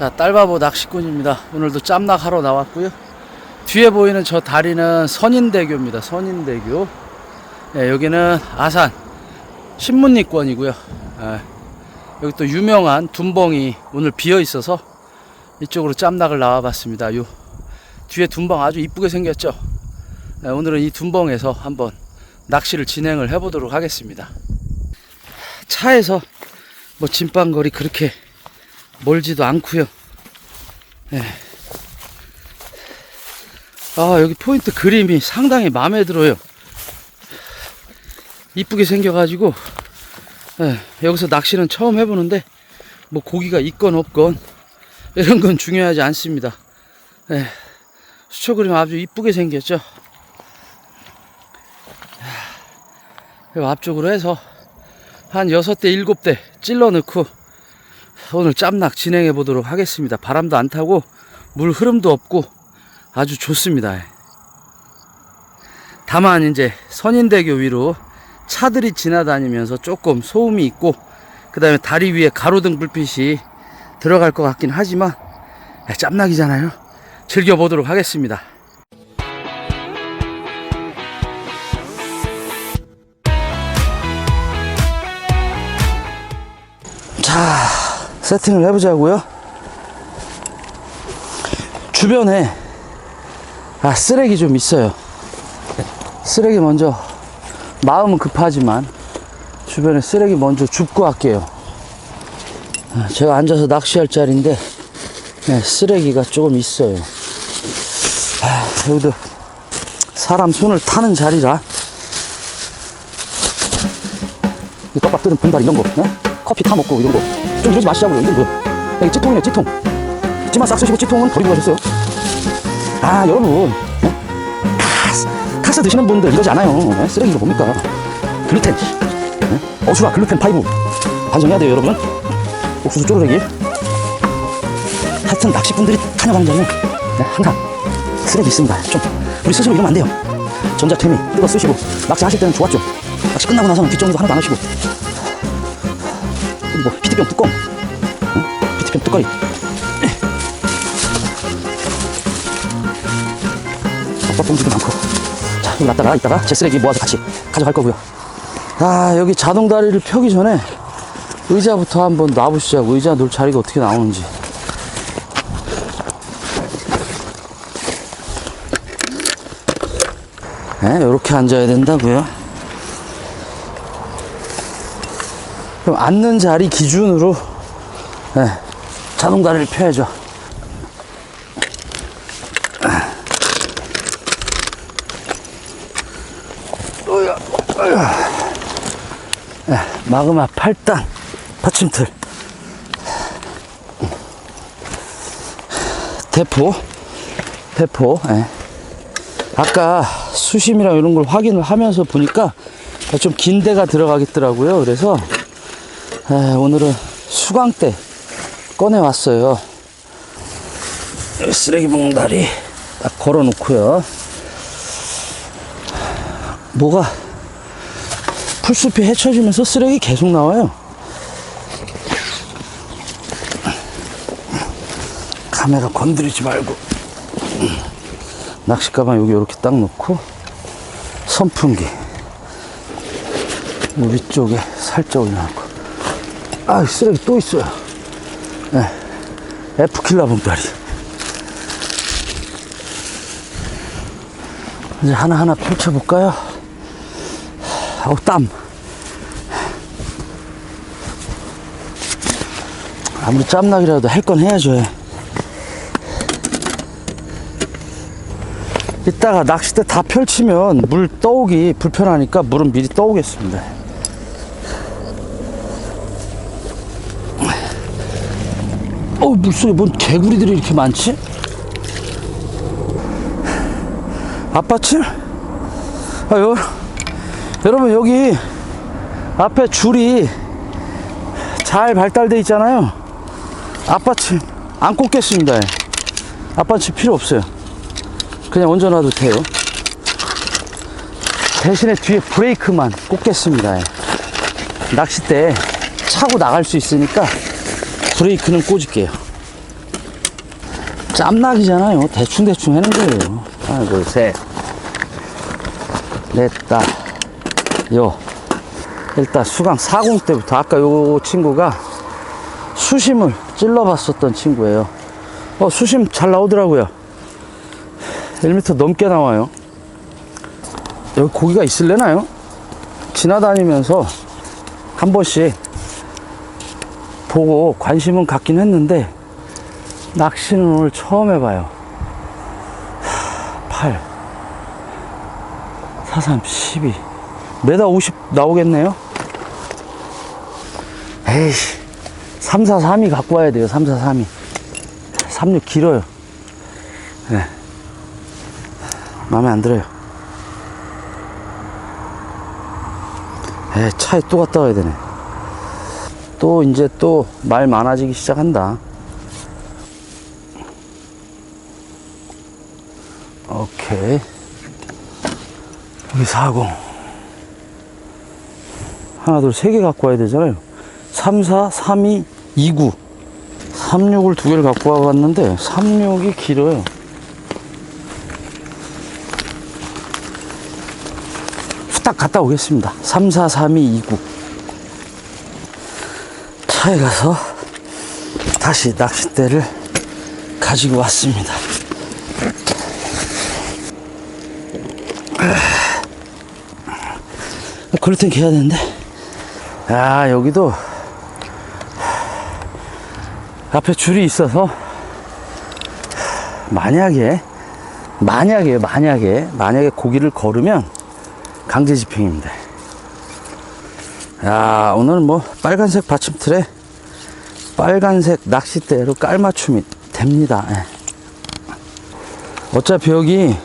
자, 딸바보 낚시꾼입니다. 오늘도 짬낚 하러 나왔고요. 뒤에 보이는 저 다리는 선인대교입니다. 선인대교. 예, 여기는 아산 신문리권이고요. 예, 여기 또 유명한 둔벙이 오늘 비어 있어서 이쪽으로 짬낚을 나와봤습니다. 요 뒤에 둔벙 아주 이쁘게 생겼죠. 예, 오늘은 이 둔벙에서 한번 낚시를 진행을 해보도록 하겠습니다. 차에서 뭐 진방거리 그렇게 멀지도 않고요. 예. 아 여기 포인트 그림이 상당히 마음에 들어요. 이쁘게 생겨가지고 예, 여기서 낚시는 처음 해보는데 뭐 고기가 있건 없건 이런 건 중요하지 않습니다. 예, 수초 그림 아주 이쁘게 생겼죠. 이 앞쪽으로 해서 한 6대 7대 찔러 넣고 오늘 짬낚 진행해 보도록 하겠습니다. 바람도 안 타고 물 흐름도 없고 아주 좋습니다. 다만 이제 선인대교 위로 차들이 지나다니면서 조금 소음이 있고 그 다음에 다리 위에 가로등 불빛이 들어갈 것 같긴 하지만 야, 짬낚이잖아요. 즐겨보도록 하겠습니다. 자, 세팅을 해보자고요. 주변에 아 쓰레기 좀 있어요. 쓰레기 먼저 마음은 급하지만 주변에 쓰레기 먼저 줍고 할게요. 아, 제가 앉아서 낚시할 자리인데 네, 쓰레기가 조금 있어요. 아, 여기도 사람 손을 타는 자리라 이 떡밥 뜨는 분발 이런 거 네? 커피 타 먹고 이런 거 좀 이러지 마시자고요. 이게 뭐야? 여기 찌통이네 찌통. 찌만 싹 쓰시고 찌통은 버리고 가셨어요. 아 여러분 네? 카스, 카스 드시는 분들 이러지 않아요. 네? 쓰레기가 뭡니까? 글루텐, 네? 어수라 글루텐 파이브 반성해야 돼요 여러분. 옥수수 쪼르르기. 하여튼 낚시꾼들이 타녀가는 자리는 네, 항상 쓰레기 있습니다. 좀 우리 스스로 이러면 안 돼요. 전자케미 뜯어 쓰시고 낚시 하실 때는 좋았죠. 낚시 끝나고 나서는 뒷정리도 하나도 안 하시고 뭐 피트병 뚜껑, 응? 피트병 뚜껑이. 덮밥 봉지도 많고. 자 여기 놨다가 이따가 제 쓰레기 모아서 같이 가져갈 거고요. 아 여기 자동 다리를 펴기 전에 의자부터 한번 놔보시자고. 의자 놓을 자리가 어떻게 나오는지. 네, 이렇게 앉아야 된다고요 그럼 앉는 자리 기준으로 네, 자동 다리를 펴야죠. 네, 마그마 8단 받침틀 대포 대포 예. 아까 수심이랑 이런 걸 확인을 하면서 보니까 좀 긴 데가 들어가겠더라고요 그래서 에, 오늘은 수광대 꺼내 왔어요. 쓰레기 봉다리 딱 걸어 놓고요. 뭐가 풀숲이 헤쳐지면서 쓰레기 계속 나와요. 카메라 건드리지 말고. 낚시 가방 여기 이렇게 딱 놓고 선풍기. 요 위쪽에 살짝 올려놓고 아 쓰레기 또 있어요. 네. F킬라 봉다리 이제 하나하나 펼쳐볼까요? 어우 땀 아무리 짬나기라도 할 건 해야죠 예. 이따가 낚싯대 다 펼치면 물 떠오기 불편하니까 물은 미리 떠오겠습니다 어우 물속에 뭔 개구리들이 이렇게 많지? 아빠칠? 아, 여, 여러분 여기 앞에 줄이 잘 발달돼 있잖아요 아빠칠 안 꽂겠습니다 예. 아빠칠 필요 없어요 그냥 얹어놔도 돼요 대신에 뒤에 브레이크만 꽂겠습니다 예. 낚싯대 차고 나갈 수 있으니까 브레이크는 꽂을게요 짬nak이잖아요. 대충대충 하는 거예요. 하나, 둘, 셋. 냈다. 요. 일단 수강 40 때부터 아까 요 친구가 수심을 찔러봤었던 친구예요. 어, 수심 잘 나오더라고요. 1m 넘게 나와요. 여기 고기가 있을래나요? 지나다니면서 한 번씩 보고 관심은 갖긴 했는데 낚시는 오늘 처음 해봐요. 8, 4, 3, 12. 메다 50 나오겠네요? 에이씨. 3, 4, 3이 갖고 와야 돼요. 3, 4, 3이. 36 길어요. 네. 마음에 안 들어요. 에 차에 또 갔다 와야 되네. 또 이제 또 말 많아지기 시작한다. 오케이. 여기 40. 하나, 둘, 세 개 갖고 와야 되잖아요. 3, 4, 3, 2, 2, 9. 36을 두 개를 갖고 와봤는데, 36이 길어요. 후딱 갔다 오겠습니다. 3, 4, 3, 2, 2, 9. 차에 가서 다시 낚싯대를 가지고 왔습니다. 그렇텐 해야 되는데. 아, 여기도 앞에 줄이 있어서 만약에 만약에 만약에 만약에 고기를 걸으면 강제 집행입니다. 야, 오늘 뭐 빨간색 받침틀에 빨간색 낚싯대로 깔맞춤이 됩니다. 예. 어차피 여기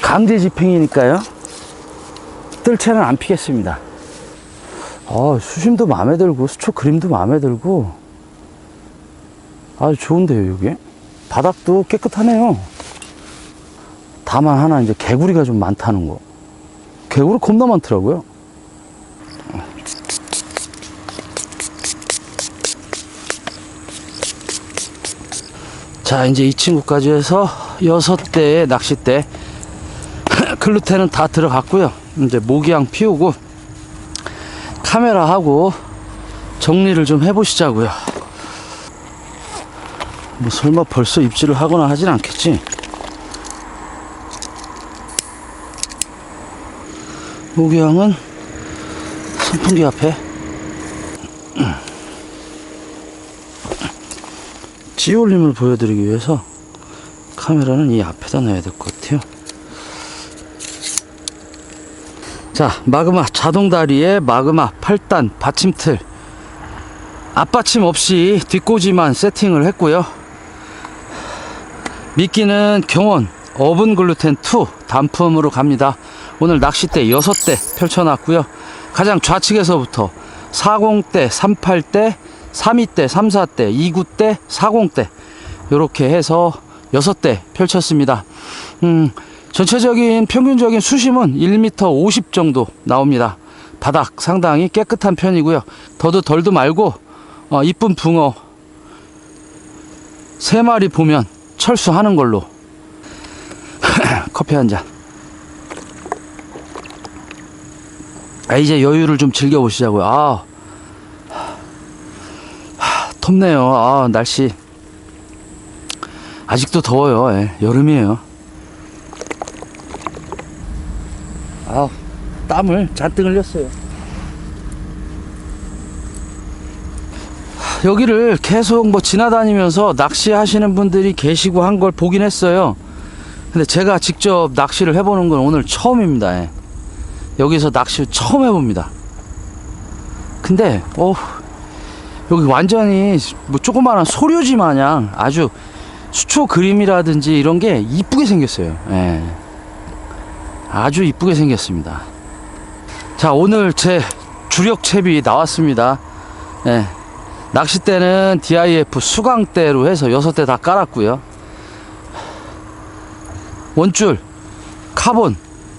강제 집행이니까요. 뜰 채는 안 피겠습니다. 아, 수심도 마음에 들고 수초 그림도 마음에 들고 아주 좋은데요, 여기. 바닥도 깨끗하네요. 다만 하나 이제 개구리가 좀 많다는 거. 개구리 겁나 많더라고요. 자, 이제 이 친구까지 해서 여섯 대의 낚싯대. 글루텐은 다 들어갔고요. 이제 모기향 피우고 카메라 하고 정리를 좀 해보시자고요. 뭐 설마 벌써 입질을 하거나 하진 않겠지? 모기향은 선풍기 앞에 찌올림을 보여드리기 위해서 카메라는 이 앞에다 놔야 될 것 같아요. 자, 마그마 자동다리에 마그마 8단 받침틀 앞받침 없이 뒷꽂이만 세팅을 했고요. 미끼는 경원 어분 글루텐 2 단품으로 갑니다. 오늘 낚싯대 6대 펼쳐놨고요. 가장 좌측에서부터 40대, 38대, 32대, 34대, 29대, 40대 이렇게 해서 6대 펼쳤습니다. 음, 전체적인 평균적인 수심은 1m 50 정도 나옵니다. 바닥 상당히 깨끗한 편이고요. 더도 덜도 말고 어, 이쁜 붕어 세 마리 보면 철수하는 걸로 커피 한 잔. 아, 이제 여유를 좀 즐겨보시자고요. 아, 하, 덥네요. 아, 날씨. 아직도 더워요. 예, 여름이에요. 아, 땀을 잔뜩 흘렸어요. 여기를 계속 뭐 지나다니면서 낚시하시는 분들이 계시고 한 걸 보긴 했어요. 근데 제가 직접 낚시를 해보는 건 오늘 처음입니다. 예. 여기서 낚시 처음 해봅니다. 근데, 어 여기 완전히 뭐 조그마한 소류지 마냥 아주 수초 그림이라든지 이런 게 이쁘게 생겼어요. 예. 아주 이쁘게 생겼습니다. 자, 오늘 제 주력 채비 나왔습니다. 예. 낚싯대는 DIF 수강대로 해서 여섯 대다 깔았고요. 원줄, 카본,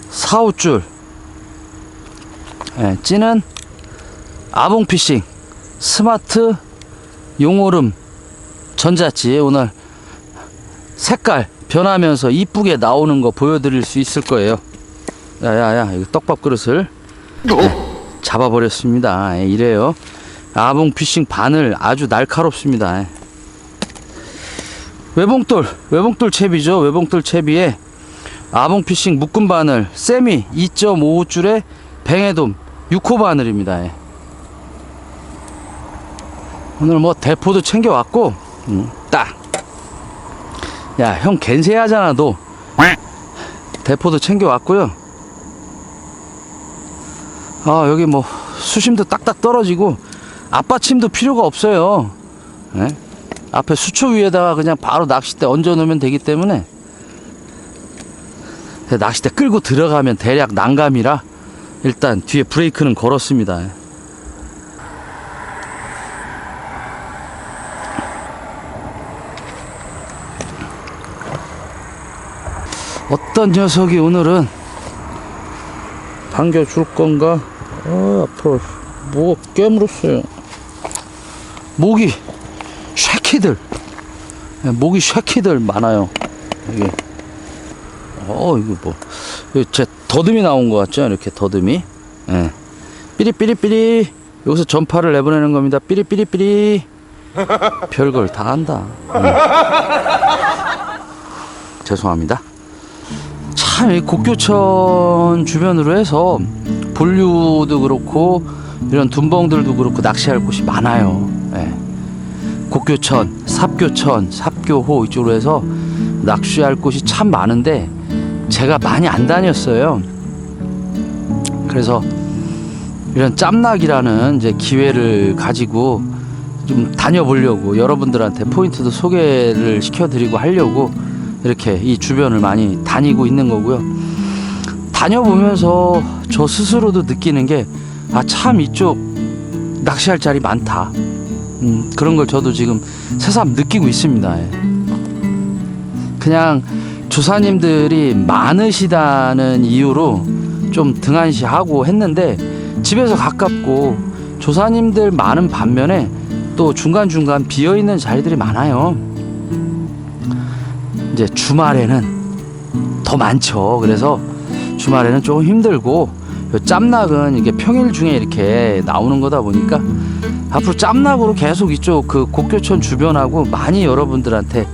사우줄, 예, 찌는 아봉 피싱, 스마트 용오름 전자찌 오늘 색깔 변하면서 이쁘게 나오는 거 보여드릴 수 있을 거예요. 야야야 이거 떡밥 그릇을 네, 잡아버렸습니다. 예, 이래요. 아봉 피싱 바늘 아주 날카롭습니다. 예. 외봉돌 외봉돌 채비죠. 외봉돌 채비에 아봉 피싱 묶음 바늘 세미 2.5줄에 뱅에돔 6호 바늘입니다. 예. 오늘 뭐 대포도 챙겨왔고 음, 딱. 야 형 겐세하잖아 너. 대포도 챙겨왔고요. 아 여기 뭐 수심도 딱딱 떨어지고 앞받침도 필요가 없어요. 예? 앞에 수초 위에다가 그냥 바로 낚싯대 얹어 놓으면 되기 때문에 낚싯대 끌고 들어가면 대략 난감이라 일단 뒤에 브레이크는 걸었습니다. 어떤 녀석이 오늘은 반겨줄 건가? 아, 앞으로 뭐가 깨물었어요. 모기, 쉐키들. 네, 모기 쉐키들 많아요. 여기. 어, 이거 뭐. 제 더듬이 나온 것 같죠? 이렇게 더듬이. 예. 삐리삐리삐리. 여기서 전파를 내보내는 겁니다. 삐리삐리삐리. 별걸 다 한다. 음. 죄송합니다. 참, 이 곡교천 주변으로 해서 본류도 그렇고 이런 둔벙들도 그렇고 낚시할 곳이 많아요. 예. 곡교천, 삽교천, 삽교호 이쪽으로 해서 낚시할 곳이 참 많은데 제가 많이 안 다녔어요. 그래서 이런 짬낚이라는 이제 기회를 가지고 좀 다녀보려고 여러분들한테 포인트도 소개를 시켜드리고 하려고 이렇게 이 주변을 많이 다니고 있는 거고요. 다녀보면서 저 스스로도 느끼는 게, 아, 참 이쪽 낚시할 자리 많다. 음, 그런 걸 저도 지금 새삼 느끼고 있습니다. 예. 그냥 조사님들이 많으시다는 이유로 좀 등한시하고 했는데, 집에서 가깝고 조사님들 많은 반면에 또 중간중간 비어있는 자리들이 많아요. 이제 주말에는 더 많죠. 그래서 주말에는 조금 힘들고 요 짬낙은 이게 평일 중에 이렇게 나오는 거다 보니까 앞으로 짬낙으로 계속 이쪽 그 곡교천 주변하고 많이 여러분들한테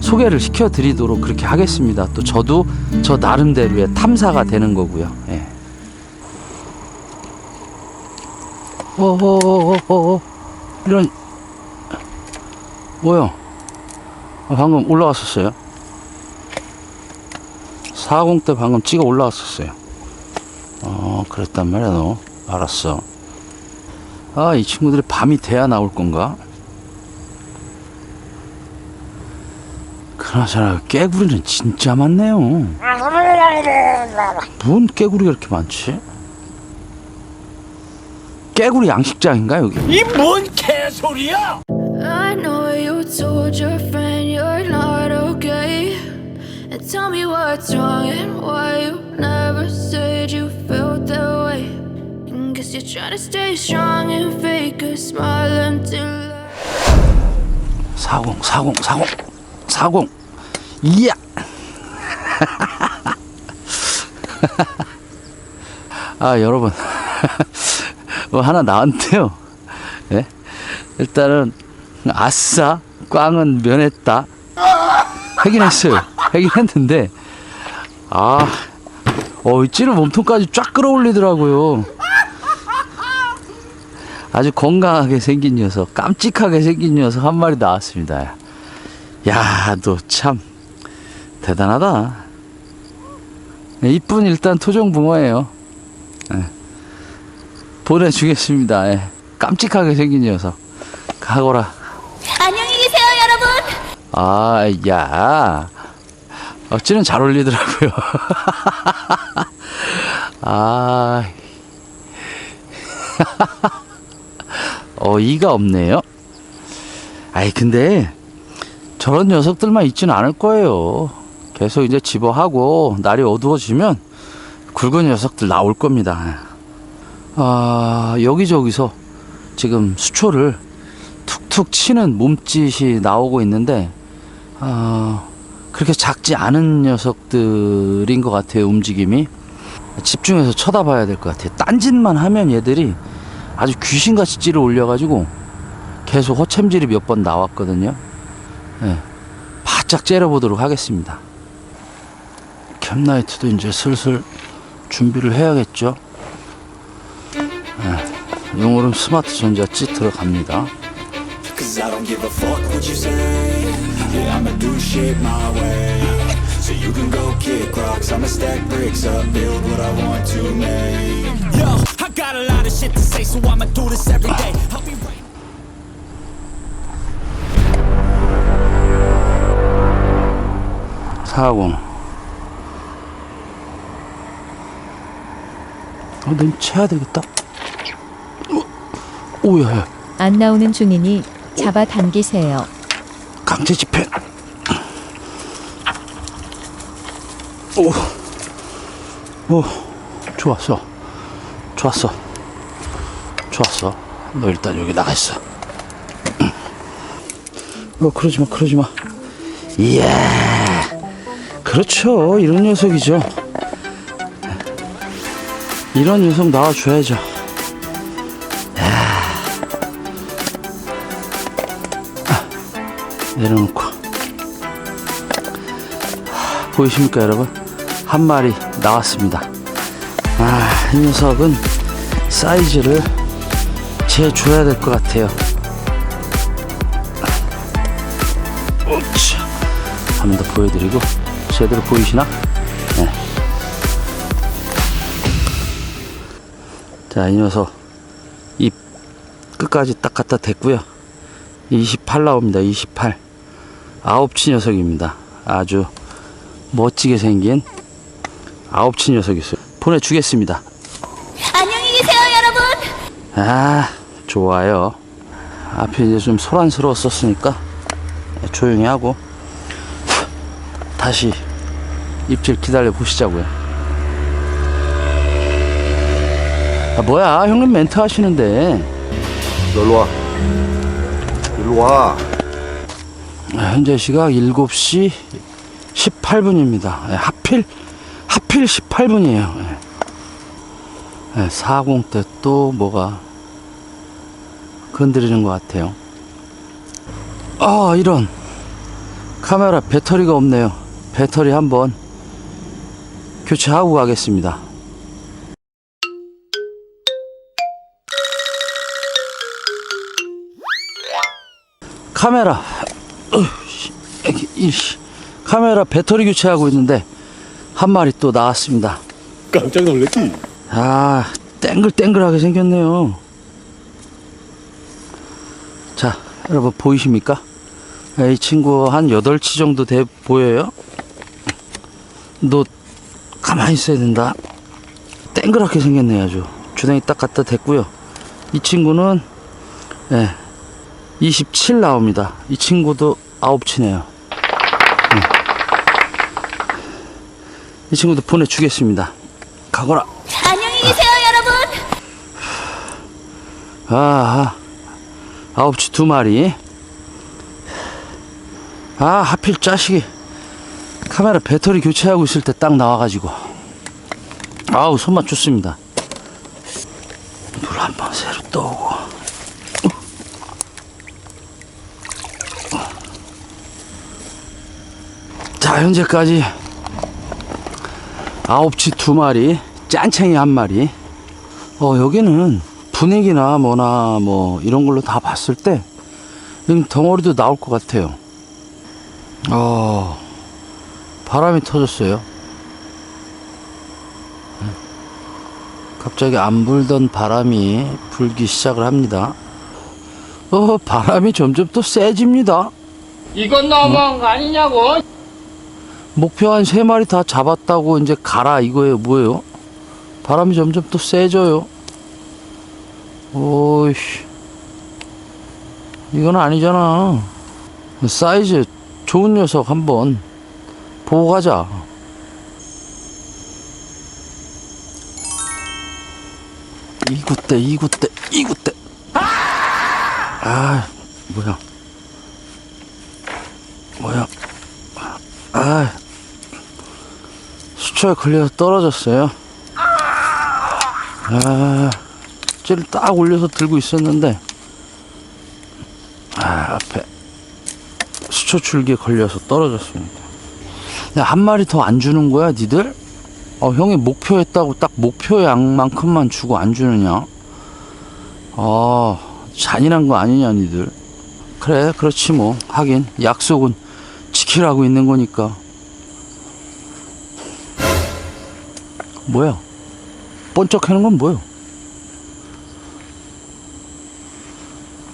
소개를 시켜드리도록 그렇게 하겠습니다. 또 저도 저 나름대로의 탐사가 되는 거고요. 예. 어어어어어 이런 뭐요? 아, 방금 올라왔었어요. 40대 방금 찍어 올라왔었어요. 어, 그랬단 말이야, 너. 알았어. 아, 이 친구들이 밤이 돼야 나올 건가? 그나저나, 깨구리는 진짜 많네요. 뭔 깨구리가 이렇게 많지? 깨구리 양식장인가, 여기? 이 뭔 개소리야! Tell me what's wrong and why you never said you felt that way. And guess you're trying to stay strong and fake a smile until. I- 40, 40, 40, 40. 이야! 아, 여러분. 뭐 하나 나왔는데요. 예? 일단은, 아싸, 꽝은 면했다. 하긴 했어요. 하긴 했는데, 아, 어, 이 찌를 몸통까지 쫙 끌어올리더라고요. 아주 건강하게 생긴 녀석, 깜찍하게 생긴 녀석 한 마리 나왔습니다. 야, 너 참 대단하다. 네, 이쁜 일단 토종 붕어예요. 예. 보내주겠습니다. 예. 깜찍하게 생긴 녀석. 가거라. 여러분! 아, 야. 어찌는 잘 어울리더라고요. 아. 어이가 없네요. 아이, 근데 저런 녀석들만 있지는 않을 거예요. 계속 이제 집어하고 날이 어두워지면 굵은 녀석들 나올 겁니다. 아, 여기저기서 지금 수초를 툭툭 치는 몸짓이 나오고 있는데, 아, 그렇게 작지 않은 녀석들인 것 같아요 움직임이. 집중해서 쳐다봐야 될 것 같아요. 딴짓만 하면 얘들이 아주 귀신같이 찌를 올려가지고 계속 허챔질이 몇 번 나왔거든요. 예, 바짝 째려보도록 하겠습니다. 캠나이트도 이제 슬슬 준비를 해야겠죠. 예, 용오름 스마트 전자 찌 들어갑니다 shit my way. So you can go kick rocks, I'ma stack bricks up, build what I want to make. Yo, I got a lot of shit to say, so I'ma do this every day. I'll be right 40 어, 넌 쳐야 되겠다 어, 오야 야안 나오는 중이니 잡아 당기세요. 강제 집행 오, 오 좋았어. 좋았어. 좋았어. 너 일단 여기 나가 있어. 어 그러지 마 그러지 마. 이야 그렇죠. 이런 녀석이죠. 이런 녀석 나와줘야죠. 내려놓고. 하, 보이십니까 여러분 한 마리 나왔습니다 아 이 녀석은 사이즈를 재줘야 될 것 같아요 오차 한번 더 보여드리고 제대로 보이시나? 네. 자, 이 녀석 입 끝까지 딱 갖다 댔고요. 28 나옵니다. 28. 아홉치 녀석입니다. 아주 멋지게 생긴 아홉치 녀석이 있어요. 보내주겠습니다. 안녕히 계세요, 여러분. 아, 좋아요. 앞에 이제 좀 소란스러웠었으니까 조용히 하고 다시 입질 기다려 보시자고요. 아, 뭐야, 형님 멘트 하시는데. 놀러 와. 일로 와. 아, 현재 시각 7시 18분입니다. 하필, 하필 18분이에요. 40대 또 뭐가 건드리는 것 같아요. 아, 이런. 카메라 배터리가 없네요. 배터리 한번 교체하고 가겠습니다. 카메라. 카메라 배터리 교체하고 있는데 한 마리 또 나왔습니다. 깜짝 놀랐지? 아 땡글땡글하게 생겼네요. 자 여러분 보이십니까? 아, 이 친구 한 8치 정도 돼 보여요? 너 가만히 있어야 된다. 땡그랗게 생겼네 아주. 주댕이 딱 갖다 댔고요. 이 친구는 예, 27 나옵니다. 이 친구도 9치네요. 이 친구도 보내주겠습니다. 가거라. 안녕히 계세요, 여러분. 아, 아, 아홉치 두 마리. 아, 하필 자식이 카메라 배터리 교체하고 있을 때 딱 나와가지고. 아우, 손맛 좋습니다. 물 한 번 새로 떠오고. 자, 현재까지 아홉치 두 마리, 짠챙이 한 마리. 어, 여기는 분위기나 뭐나 뭐 이런 걸로 다 봤을 때 덩어리도 나올 것 같아요. 어, 바람이 터졌어요. 갑자기 안 불던 바람이 불기 시작을 합니다. 어, 바람이 점점 또 세집니다. 이건 너무한 거 아니냐고. 목표 한 세 마리 다 잡았다고 이제 가라 이거예요 뭐예요? 바람이 점점 또 세져요. 오이씨 이건 아니잖아. 사이즈 좋은 녀석 한번 보고 가자. 이구대 이구대 이구대. 아 뭐야 뭐야 아 아, 수초에 걸려서 떨어졌어요. 아, 쟤를 딱 올려서 들고 있었는데, 아, 앞에 수초 줄기에 걸려서 떨어졌습니다. 야, 한 마리 더 안 주는 거야, 니들? 어, 형이 목표했다고 딱 목표 양만큼만 주고 안 주느냐? 아, 잔인한 거 아니냐, 니들? 그래, 그렇지 뭐. 하긴, 약속은 지키라고 있는 거니까. 뭐야? 번쩍하는 건 뭐야?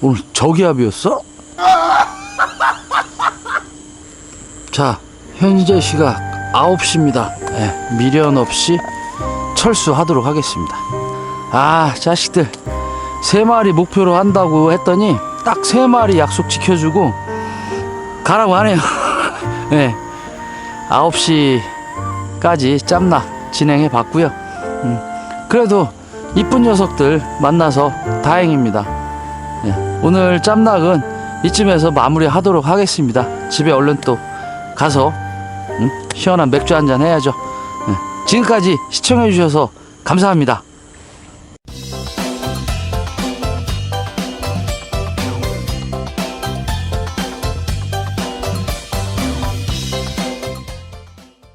오늘 저기압이었어? 자, 현재 시각 9시입니다. 예, 미련 없이 철수하도록 하겠습니다. 아, 자식들. 세 마리 목표로 한다고 했더니 딱 세 마리 약속 지켜주고 가라고 하네요. 예. 9시까지 짬나 진행해 봤고요. 음, 그래도 이쁜 녀석들 만나서 다행입니다. 예, 오늘 짬낙은 이쯤에서 마무리하도록 하겠습니다. 집에 얼른 또 가서 음, 시원한 맥주 한잔 해야죠. 예, 지금까지 시청해 주셔서 감사합니다.